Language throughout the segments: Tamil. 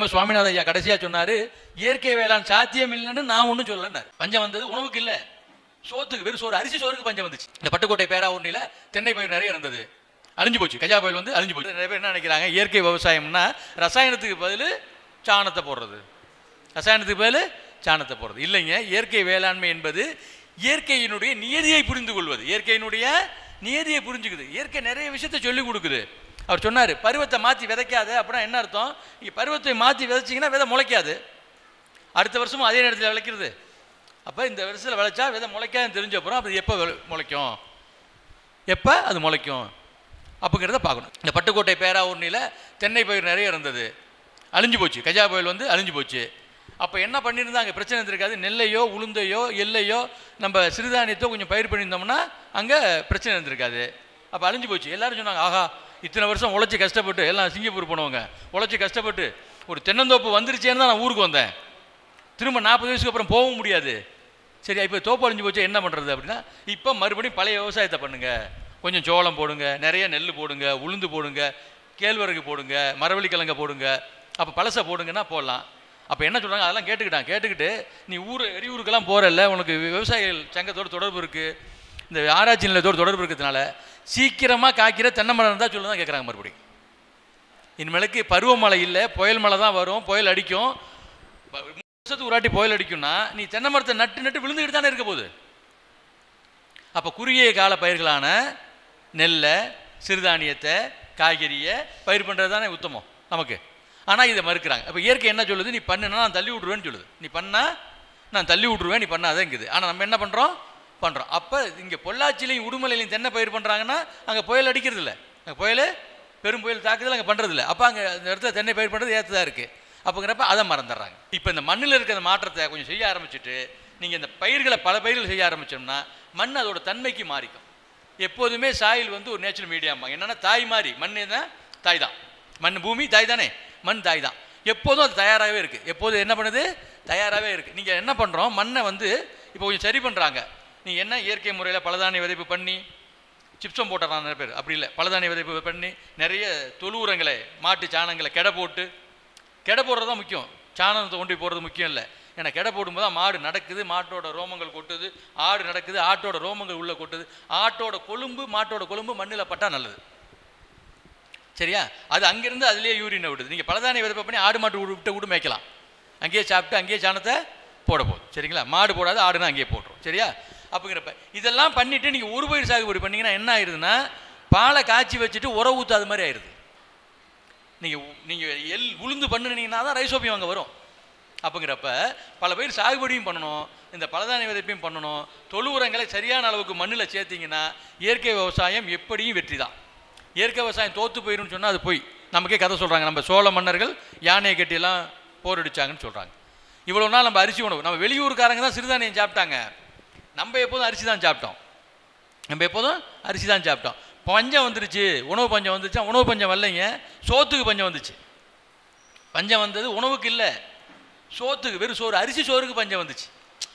நம்ம சுவாமிநாத ஐயா கடைசியா சொன்னாரு இயற்கை வேளாண் சாத்தியம் இல்லைன்னு நான் ஒன்றும் சொல்லலைன்னாரு. பஞ்சம் வந்தது உணவுக்கு இல்லை. சோத்துக்கு வெறும் சோறு அரிசி சோறுக்கு பஞ்சம் வந்துச்சு. இந்த பட்டுக்கோட்டை பேராவூர்னியில் தென்னை பயிர் நிறைய இருந்தது. அழிஞ்சு போச்சு கஜா புயல் வந்து அழிஞ்சு போச்சு. நிறைய பேர் என்ன நினைக்கிறாங்க இயற்கை விவசாயம்னா ரசாயனத்துக்கு பதில் சாணத்தை போடுறது. ரசாயனத்துக்கு பதில் சாணத்தை போடுறது. இல்லைங்க இயற்கை வேளாண்மை என்பது இயற்கையினுடைய நியதியை புரிந்து கொள்வது. இயற்கையினுடைய நியதியை புரிஞ்சுக்குது. இயற்கை நிறைய விஷயத்தை சொல்லிக் கொடுக்குது. அவர் சொன்னார் பருவத்தை மாற்றி விதைக்காது. அப்படின்னா என்ன அர்த்தம்? இங்கே பருவத்தை மாற்றி விதைச்சிங்கன்னா விதை முளைக்காது. அடுத்த வருஷமும் அதே நேரத்தில் விளைக்கிறது. அப்போ இந்த வருஷத்தில் விளைச்சா விதை முளைக்காதுன்னு தெரிஞ்ச அப்புறம் அது எப்போ முளைக்கும்? எப்போ அது முளைக்கும்? அப்படிங்கிறத பார்க்கணும். இந்த பட்டுக்கோட்டை பேராவூர்னியில் தென்னை பயிர் நிறைய இருந்தது. அழிஞ்சு போச்சு. கஜா புயல் வந்து அழிஞ்சு போச்சு. அப்போ என்ன பண்ணியிருந்தாங்க? பிரச்சனை இருந்திருக்காது நெல்லையோ உளுந்தையோ எல்லையோ நம்ம சிறுதானியத்தோ கொஞ்சம் பயிர் பண்ணியிருந்தோம்னா அங்கே பிரச்சனை இருந்திருக்காது அப்போ அழிஞ்சு போச்சு. எல்லோரும் சொன்னாங்க ஆஹா இத்தனை வருஷம் உழைச்சி கஷ்டப்பட்டு எல்லாம் சிங்கப்பூர் போனவங்க உழைச்சி கஷ்டப்பட்டு ஒரு தென்னந்தோப்பு வந்துருச்சேன்னு தான் நான் ஊருக்கு வந்தேன். திரும்ப நாற்பது வயசுக்கு அப்புறம் போகவும் முடியாது. சரி இப்போ தோப்பு அழிஞ்சு போச்சு என்ன பண்ணுறது அப்படின்னா இப்போ மறுபடியும் பழைய விவசாயத்தை பண்ணுங்கள் கொஞ்சம் சோளம் போடுங்க நிறைய நெல் போடுங்க உளுந்து போடுங்க கேழ்வரகு போடுங்க மரவள்ளிக்கிழங்க போடுங்க அப்போ பழசை போடுங்கன்னா போடலாம். அப்போ என்ன சொல்கிறாங்க அதெல்லாம் கேட்டுக்கிட்டான். கேட்டுக்கிட்டு நீ ஊர் எரியூருக்கெல்லாம் போகிறல்ல உனக்கு விவசாயிகள் சங்கத்தோட தொடர்பு இருக்குது இந்த ஆராய்ச்சி நிலையத்தோட தொடர்பு இருக்கிறதுனால சீக்கிரமாக காய்க்கிற தென்னை மரம் இருந்தால் சொல்லு தான் கேட்குறாங்க மறுபடியும். இனிமேலுக்கு பருவமழை இல்லை புயல் மழை தான் வரும் புயல் அடிக்கும். வருஷத்துக்கு ஒரு வாட்டி புயல் அடிக்கும்னா நீ தென்னை மரத்தை நட்டு நட்டு விழுந்துக்கிட்டு தானே இருக்க போகுது. அப்போ குறுகிய கால பயிர்களான நெல்லை சிறுதானியத்தை காய்கறியை பயிர் பண்ணுறது தானே உத்தமம் நமக்கு. ஆனால் இதை மறுக்கிறாங்க. அப்போ இயற்கை என்ன சொல்லுது? நீ பண்ணுனா நான் தள்ளி விட்ருவேன்னு சொல்லுது. நீ பண்ணால் நான் தள்ளி விட்ருவேன் நீ பண்ணாதேங்குது. ஆனால் நம்ம என்ன பண்ணுறோம் பண்ணுறோம் அப்போ இங்கே பொள்ளாச்சிலையும் உடுமலையிலையும் தென்னை பயிர் பண்ணுறாங்கன்னா அங்கே புயல் அடிக்கிறது இல்லை அங்கே புயல் பெரும் புயல் தாக்குதல் அங்கே பண்ணுறதில்ல அப்போ அங்கே அந்த இடத்துல தென்னை பயிர் பண்ணுறது ஏற்றதாக இருக்குது அப்போங்கிறப்ப அதை மறந்துடுறாங்க. இப்போ இந்த மண்ணில் இருக்கிற அந்த மாற்றத்தை கொஞ்சம் செய்ய ஆரம்பிச்சுட்டு நீங்கள் இந்த பயிர்களை பல பயிர்கள் செய்ய ஆரம்பித்தோம்னா மண் அதோட தன்மைக்கு மாறிக்கும். எப்போதுமே சாயில் வந்து ஒரு நேச்சுரல் மீடியாம்பாங்க என்னென்னா தாய் மாதிரி மண் தான் தாய் தான். மண் பூமி தாய் தானே? மண் தாய் தான். எப்போதும் அது தயாராகவே இருக்குது எப்போதும் என்ன பண்ணுது? தயாராகவே இருக்குது நீங்கள் என்ன பண்ணுறோம் மண்ணை வந்து இப்போ கொஞ்சம் சரி பண்ணுறாங்க நீங்கள் என்ன இயற்கை முறையில் பலதானிய விதைப்பு பண்ணி சிப்ஸம் போட்டுறான் நிறைய பேர். அப்படி இல்லை. பலதானிய விதைப்பு பண்ணி நிறைய தொழு உரங்களை மாட்டு சாணங்களை கெடை போட்டு கெடை போடுறது தான் முக்கியம். சாணத்தை கொண்டு போடுறது முக்கியம் இல்லை. ஏன்னா கெடை போடும்போது தான் மாடு நடக்குது மாட்டோட ரோமங்கள் கொட்டுது ஆடு நடக்குது ஆட்டோட ரோமங்கள் உள்ளே கொட்டுது. ஆட்டோட கொழும்பு மாட்டோட கொழும்பு மண்ணில் பட்டா நல்லது. சரியா? அது அங்கேருந்து அதுலேயே யூரினை விடுது. நீங்கள் பலதானிய விதைப்பை பண்ணி ஆடு மாட்டு விட்டு விட்டு மேய்க்கலாம். அங்கேயே சாப்பிட்டு அங்கேயே சாணத்தை போட போதும். சரிங்களா? மாடு போடாது ஆடுனா அங்கேயே போட்டுரும். சரியா? அப்படிங்கிறப்ப இதெல்லாம் பண்ணிவிட்டு நீங்கள் ஒரு பயிர் சாகுபடி பண்ணிங்கன்னா என்ன ஆயிடுதுன்னா பாலை காய்ச்சி வச்சுட்டு உரம் ஊற்றாத மாதிரி ஆயிடுது நீங்கள் நீங்கள் எல் உளுந்து பண்ணுனீங்கன்னா தான் ரைசோபியம் அங்கே வரும். அப்படிங்கிறப்ப பல பயிர் சாகுபடியும் பண்ணணும் இந்த பலதானிய விதைப்பையும் பண்ணணும் தொழு உரங்களை சரியான அளவுக்கு மண்ணில் சேர்த்திங்கன்னா இயற்கை விவசாயம் எப்படியும் வெற்றி தான். இயற்கை விவசாயம் தோற்று போயிரும்னு சொன்னால் அது போய். நமக்கே கதை சொல்கிறாங்க நம்ம சோழ மன்னர்கள் யானையை கட்டியெல்லாம் போரடிச்சாங்கன்னு சொல்கிறாங்க இவ்வளோ நாள் நம்ம அரிசி உணவு நம்ம வெளியூருக்காரங்க தான் சிறுதானியம் சாப்பிட்டாங்க. நம்ம எப்போதும் அரிசி தான் சாப்பிட்டோம். நம்ம எப்போதும் அரிசி தான் சாப்பிட்டோம். பஞ்சம் வந்துருச்சு உணவு பஞ்சம் வந்துருச்சா? உணவு பஞ்சம் வரலைங்க. சோத்துக்கு பஞ்சம் வந்துச்சு. பஞ்சம் வந்தது உணவுக்கு இல்லை. சோத்துக்கு வெறும் சோறு அரிசி சோறுக்கு பஞ்சம் வந்துச்சு.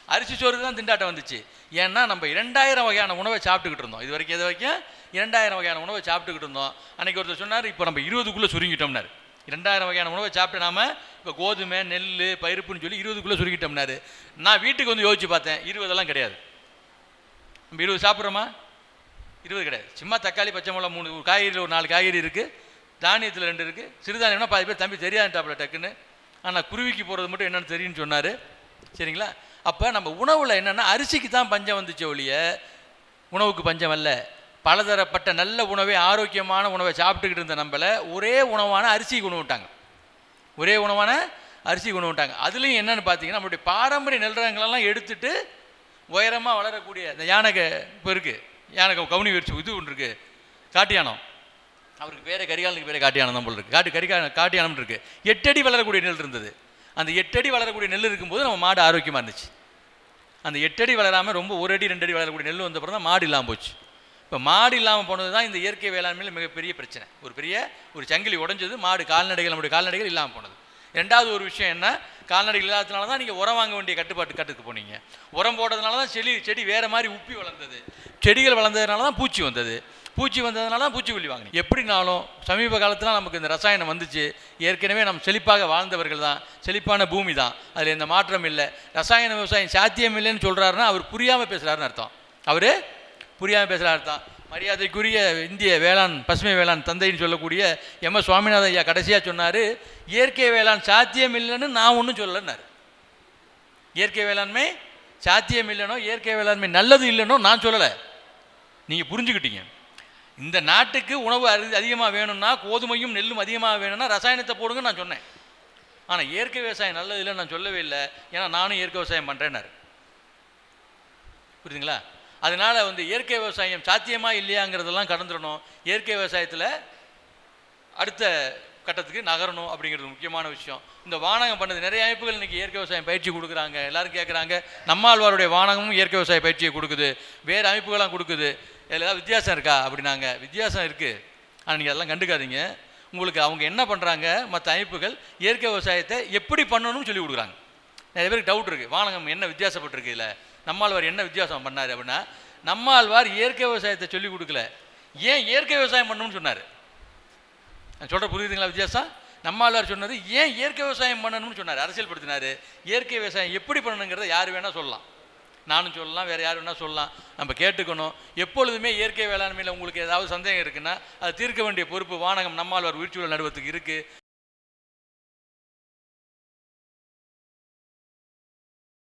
அரிசி சோறுக்கு தான் திண்டாட்டம் வந்துச்சு. ஏன்னா நம்ம இரண்டாயிரம் வகையான உணவை சாப்பிட்டுக்கிட்டு இருந்தோம். இது வரைக்கும் எது வரைக்கும் இரண்டாயிரம் வகையான உணவை சாப்பிட்டுக்கிட்டு இருந்தோம். அன்னைக்கு ஒருத்தர் சொன்னார் இப்போ நம்ம இருபதுக்குள்ளே சுருங்கிட்டோம்னாரு. இரண்டாயிரம் வகையான உணவை சாப்பிட்டு நாம இப்போ கோதுமை நெல் பருப்புன்னு சொல்லி இருபதுக்குள்ளே சுருங்கிட்டோம்னாரு. நான் வீட்டுக்கு வந்து யோசிச்சு பார்த்தேன் இருபதெல்லாம் கிடையாது. நம்ம இருபது சாப்பிட்றோமா? இருபது கிடையாது. சும்மா தக்காளி பச்சை மிளகா மூணு ஒரு காய்கறியில் ஒரு நாலு காய்கறி இருக்குது தானியத்தில் ரெண்டு இருக்குது சிறுதானியம்னா பாதி பேர் தம்பி தெரியாதுட்டாப்புல டக்குன்னு. ஆனால் குருவிக்கு போகிறது மட்டும் என்னென்னு தெரியும்னு சொன்னார். சரிங்களா? அப்போ நம்ம உணவில் என்னென்னா அரிசிக்கு தான் பஞ்சம் வந்துச்சு ஒழிய உணவுக்கு பஞ்சம் அல்ல. பலதரப்பட்ட நல்ல உணவை ஆரோக்கியமான உணவை சாப்பிட்டுக்கிட்டு இருந்த நம்மளை ஒரே உணவான அரிசி கொண்டு விட்டாங்க ஒரே உணவான அரிசி கொண்டு விட்டாங்க அதுலேயும் என்னென்னு பார்த்தீங்கன்னா நம்மளுடைய பாரம்பரிய நெல் ரகங்களெல்லாம் எடுத்துட்டு உயரமாக வளரக்கூடிய இந்த யானை இப்போ இருக்குது யானை கவுனி வரிச்சு இது ஒன்று இருக்குது காட்டியானம். அவருக்கு பேரே கரிகாலனுக்கு பேரே காட்டியானம் தான் போல் இருக்குது காட்டு கரிகால காட்டியானம் இருக்குது எட்டடி வளரக்கூடிய நெல் இருந்தது. அந்த எட்டடி வளரக்கூடிய நெல் இருக்கும்போது நம்ம மாடு ஆரோக்கியமாக இருந்துச்சு. அந்த எட்டடி வளராமல் ரொம்ப ஒரு அடி ரெண்டு அடி வளரக்கூடிய நெல் வந்த அப்புறம் தான் மாடு இல்லாமல் போச்சு. இப்போ மாடு இல்லாமல் போனது தான் இந்த இயற்கை வேளாண்மையில் மிகப்பெரிய பிரச்சனை. ஒரு பெரிய ஒரு சங்கிலி உடைஞ்சது மாடு கால்நடைகள் நம்முடைய கால்நடைகள் இல்லாமல் போனது. ரெண்டாவது ஒரு விஷயம் என்ன? கால்நடைகள் இல்லாததுனால தான் நீங்கள் உரம் வாங்க வேண்டிய கட்டுப்பாட்டு கட்டுக்கு போனீங்க. உரம் போடுறதுனால தான் செடி செடி வேறு மாதிரி உப்பி வளர்ந்தது. செடிகள் வளர்ந்ததுனால தான் பூச்சி வந்தது. பூச்சி வந்ததுனால தான் பூச்சிக்கொல்லி வாங்கினீங்க. எப்படினாலும் சமீப காலத்தில் நமக்கு இந்த ரசாயனம் வந்துச்சு. ஏற்கனவே நம்ம செழிப்பாக வாழ்ந்தவர்கள் தான். செழிப்பான பூமி தான். அதில் எந்த மாற்றம் இல்லை. ரசாயன விவசாயம் சாத்தியம் இல்லைன்னு சொல்கிறாருன்னா அவர் புரியாமல் பேசுகிறாருன்னு அர்த்தம். அவர் புரியாமல் பேசுகிறாரு அர்த்தம். மரியாதைக்குரிய இந்திய வேளாண் பசுமை வேளாண் தந்தைன்னு சொல்லக்கூடிய எம். எஸ். சுவாமிநாதன் ஐயா கடைசியாக சொன்னார் இயற்கை வேளாண் சாத்தியம் இல்லைன்னு நான் ஒன்றும் சொல்லலைன்னாரு. இயற்கை வேளாண்மை சாத்தியம் இல்லைனோ இயற்கை வேளாண்மை நல்லது இல்லைனோ நான் சொல்லலை. நீங்கள் புரிஞ்சுக்கிட்டீங்க. இந்த நாட்டுக்கு உணவு அரி அதிகமாக வேணும்னா கோதுமையும் நெல்லும் அதிகமாக வேணும்னா ரசாயனத்தை போடுங்க நான் சொன்னேன். ஆனால் இயற்கை விவசாயம் நல்லது இல்லைன்னு நான் சொல்லவே இல்லை. ஏன்னா நானும் இயற்கை விவசாயம் பண்ணுறேன்னாரு புரியுதுங்களா? அதனால் வந்து இயற்கை விவசாயம் சாத்தியமாக இல்லையாங்கிறதெல்லாம் கடந்துடணும். இயற்கை விவசாயத்தில் அடுத்த கட்டத்துக்கு நகரணும் அப்படிங்கிறது முக்கியமான விஷயம். இந்த வானகம் பண்ணது நிறைய அமைப்புகள் இன்றைக்கி இயற்கை விவசாயம் பயிற்சி கொடுக்குறாங்க. எல்லோரும் கேட்குறாங்க நம்மாழ்வாருடைய வானகமும் இயற்கை விவசாய பயிற்சியை கொடுக்குது. வேறு அமைப்புகள்லாம் கொடுக்குது. இதில் ஏதாவது வித்தியாசம் இருக்கா அப்படின்னாங்க. வித்தியாசம் இருக்குது ஆனால் நீங்கள் அதெல்லாம் கண்டுக்காதீங்க. உங்களுக்கு அவங்க என்ன பண்ணுறாங்க மற்ற அமைப்புகள் இயற்கை விவசாயத்தை எப்படி பண்ணணும்னு சொல்லி கொடுக்குறாங்க. நிறைய பேருக்கு டவுட் இருக்குது வானகம் என்ன வித்தியாசப்பட்டிருக்கு இதில்? நம்மாழ்வார் என்ன வித்தியாசம் பண்ணார் அப்படின்னா நம்மாழ்வார் இயற்கை விவசாயத்தை சொல்லிக் கொடுக்கல. ஏன் இயற்கை விவசாயம் பண்ணணும்னு சொன்னார்? நான் சொல்கிற புரியுதுங்களா வித்தியாசம்? நம்மாழ்வார் சொன்னது ஏன் இயற்கை விவசாயம் பண்ணணும்னு சொன்னார்? அரசியல்படுத்தினார். இயற்கை விவசாயம் எப்படி பண்ணணுங்கிறத யார் வேணால் சொல்லலாம். நானும் சொல்லலாம் வேறு யார் வேணால் சொல்லலாம். நம்ம கேட்டுக்கணும். எப்பொழுதுமே இயற்கை வேளாண்மையில் உங்களுக்கு ஏதாவது சந்தேகம் இருக்குன்னா அதை தீர்க்க வேண்டிய பொறுப்பு வானகம் நம்மாழ்வார் உயிர்ச்சூழல் நடுவத்துக்கு இருக்குது